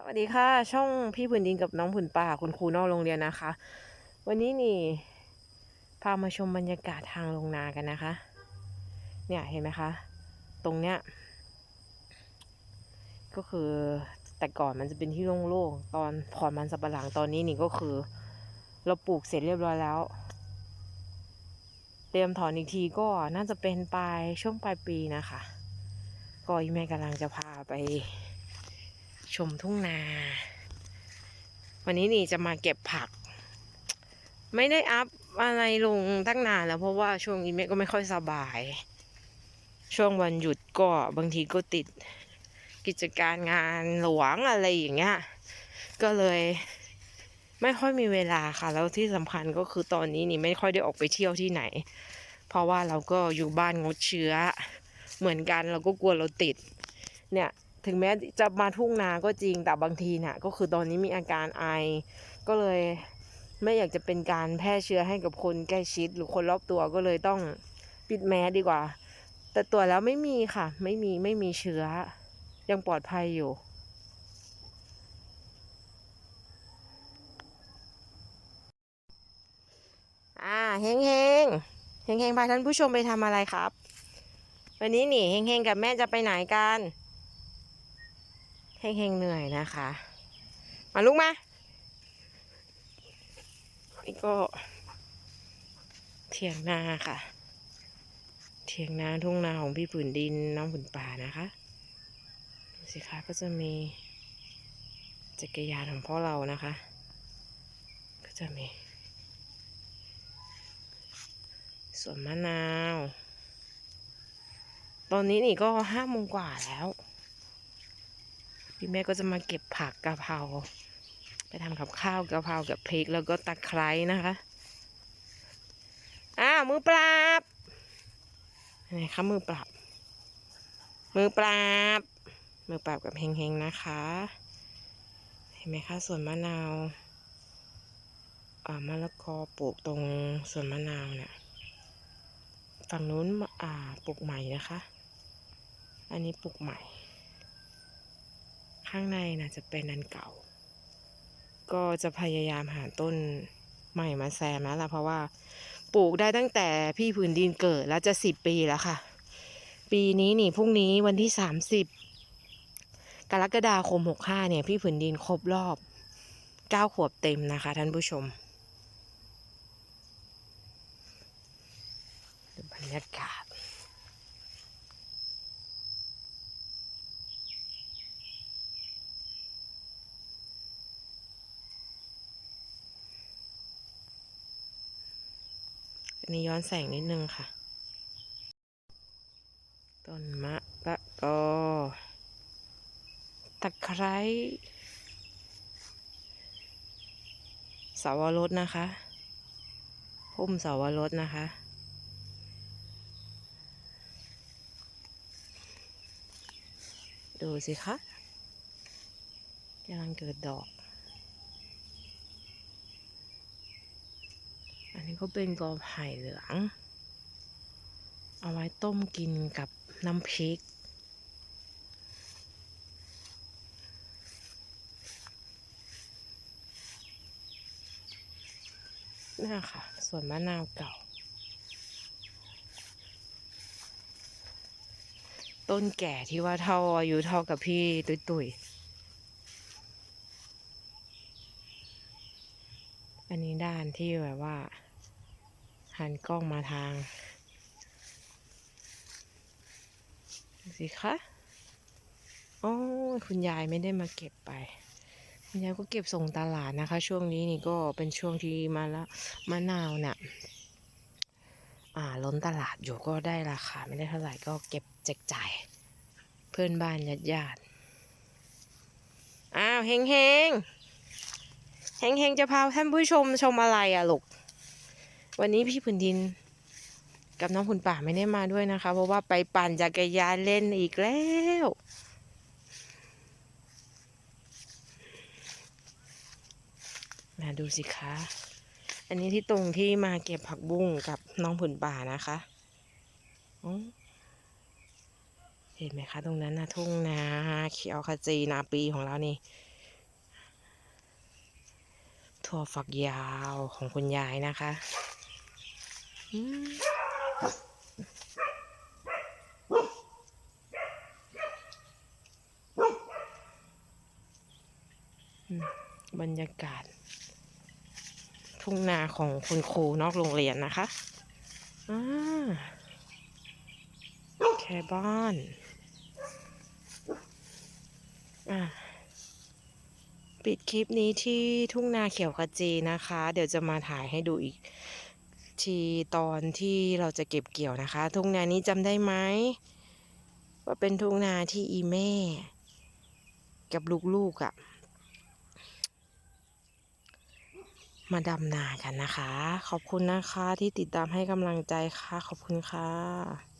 สวัสดีค่ะ ช่องพี่ผืนดินกับน้องผืนป่าคุณครูนอกโรงเรียนนะคะ วันนี้นี่ พามาชมบรรยากาศทางลงนากันนะคะ เนี่ยเห็นไหมคะ ตรงเนี้ย ก็คือแต่ก่อนมันจะเป็นที่โล่งๆตอนถอนมันสับปะหลังตอนนี้นี่ก็คือ เราปลูกเสร็จเรียบร้อยแล้ว เตรียมถอนอีกทีก็น่าจะเป็นปลายช่วงปลายปีนะคะ ก็อีแม่กำลังจะพาไป ชมทุ่งนา วันนี้นี่จะมาเก็บผัก ไม่ได้อัพอะไรลงตั้งนานแล้วเพราะว่าช่วงนี้แม่ก็ไม่ค่อยสบาย ช่วงวันหยุดก็บางทีก็ติดกิจการงานหลวงอะไรอย่างเงี้ย ก็เลยไม่ค่อยมีเวลาค่ะ แล้วที่สำคัญก็คือตอนนี้นี่ไม่ค่อยได้ออกไปเที่ยวที่ไหน เพราะว่าเราก็อยู่บ้านงดเชื้อ เหมือนกันเราก็กลัวเราติด เนี่ย ถึงแม้จะมาทุ่งนาก็จริงแต่บางทีเนี่ยก็คือตอนนี้มีอาการไอ ก็เลยไม่อยากจะเป็นการแพร่เชื้อให้กับคนใกล้ชิด หรือคนรอบตัวก็เลยต้องปิดแมสดีกว่า แต่ตัวจแล้วไม่มีค่ะ ไม่มีไม่มีเชื้อ ยังปลอดภัยอยู่อ่าเฮงเฮงเฮงเฮงพาท่านผู้ชมไปทำอะไรครับ วันนี้นี่เฮงเฮงกับแม่จะไปไหนกัน เฮงเฮงเหนื่อยนะคะ มาลุกมานี่ก็ เถียงนาค่ะ เถียงนาทุ่งนาของพี่ผืนดินน้องผืนป่านะคะดูสิคะก็จะมีจักรยานของพ่อเรานะคะ ก็จะมีสวนมะนาว ตอนนี้นี่ก็ห้าโมงกว่าแล้ว พี่แม่ก็จะมาเก็บผักกะเพราไปทำกับข้าวกะเพรากับพริกแล้วก็ตะไคร้นะคะอ้าวมือปราบไหนคะมือปราบ มือปราบ มือปราบกับเฮงๆนะคะ เห็นไหมคะสวนมะนาวอ่ามะละกอปลูกตรงสวนมะนาวเนี่ยฝั่งนู้นอ่าปลูกใหม่นะคะ อันนี้ปลูกใหม่ ข้างในนะจะเป็นอันเก่า ก็จะพยายามหาต้นใหม่มาแซมแล้วล่ะเพราะว่าปลูกได้ตั้งแต่พี่ผืนดินเกิดแล้วจะสิบปีแล้วค่ะ ปีนี้นี่พรุ่งนี้วันที่สามสิบกรกฎาคมหกห้าเนี่ย พี่ผืนดินครบรอบเก้าขวบเต็มนะคะ ท่านผู้ชมดูบรรยากาศ อั นี้ย้อนแสงนิดนึงค่ะ ต้นมะละกอตะไคร้สาวรสนะคะ พุ่มสาวรสนะคะ ดูสิคะกำลังเกิดดอก อันนี้ก็เป็นกอไผ่เหลือง เอาไว้ต้มกินกับน้ำพริกนี่นค่ะ ส่วนมะนาวเก่า ต้นแก่ที่ว่าเท่าอายุเท่ากับพี่ตุยตุยอันนี้ด้านที่แบบว่า หันกล้องมาทางดูสิคะโอ้ยคุณยายไม่ได้มาเก็บไป คุณยายก็เก็บส่งตลาดนะคะ ช่วงนี้นี่ก็เป็นช่วงที่มาละมะนาวเนี่ยอ่าล้นตลาดอยู่ก็ได้ราคาไม่ได้เท่าไหร่ก็เก็บแจกจ่าย เพื่อนบ้านญาติญาติอ้าวเฮงเฮงเฮงเฮงจะพาท่านผู้ชมชมอะไรอะลูก วันนี้พี่ผืนดินกับน้องคุณป่าไม่ได้มาด้วยนะคะ เพราะว่าไปปั่นจักรยานเล่นอีกแล้ว มาดูสิคะ อันนี้ที่ตรงที่มาเก็บผักบุ้งกับน้องผืนป่านะคะเห็นไหมคะ ตรงนั้นนะทุ่งนาเขียวขจีนาปีของเรานี่ถั่วฝักยาวของคุณยายนะคะ บรรยากาศ ทุ่งนาของคุณครูนอกโรงเรียนนะคะอ่าแคบ้านอะปิดคลิปนี้ที่ทุ่งนาเขียวขจีนะคะ เดี๋ยวจะมาถ่ายให้ดูอีก ทีตอนที่เราจะเก็บเกี่ยวนะคะ ทุ่งนานี้จำได้ไหมว่าเป็นทุ่งนาที่อีแม่ กับลูกๆอะ่ะ มาดำนากันนะคะ ขอบคุณนะคะที่ติดตามให้กำลังใจค่ะ ขอบคุณค่ะ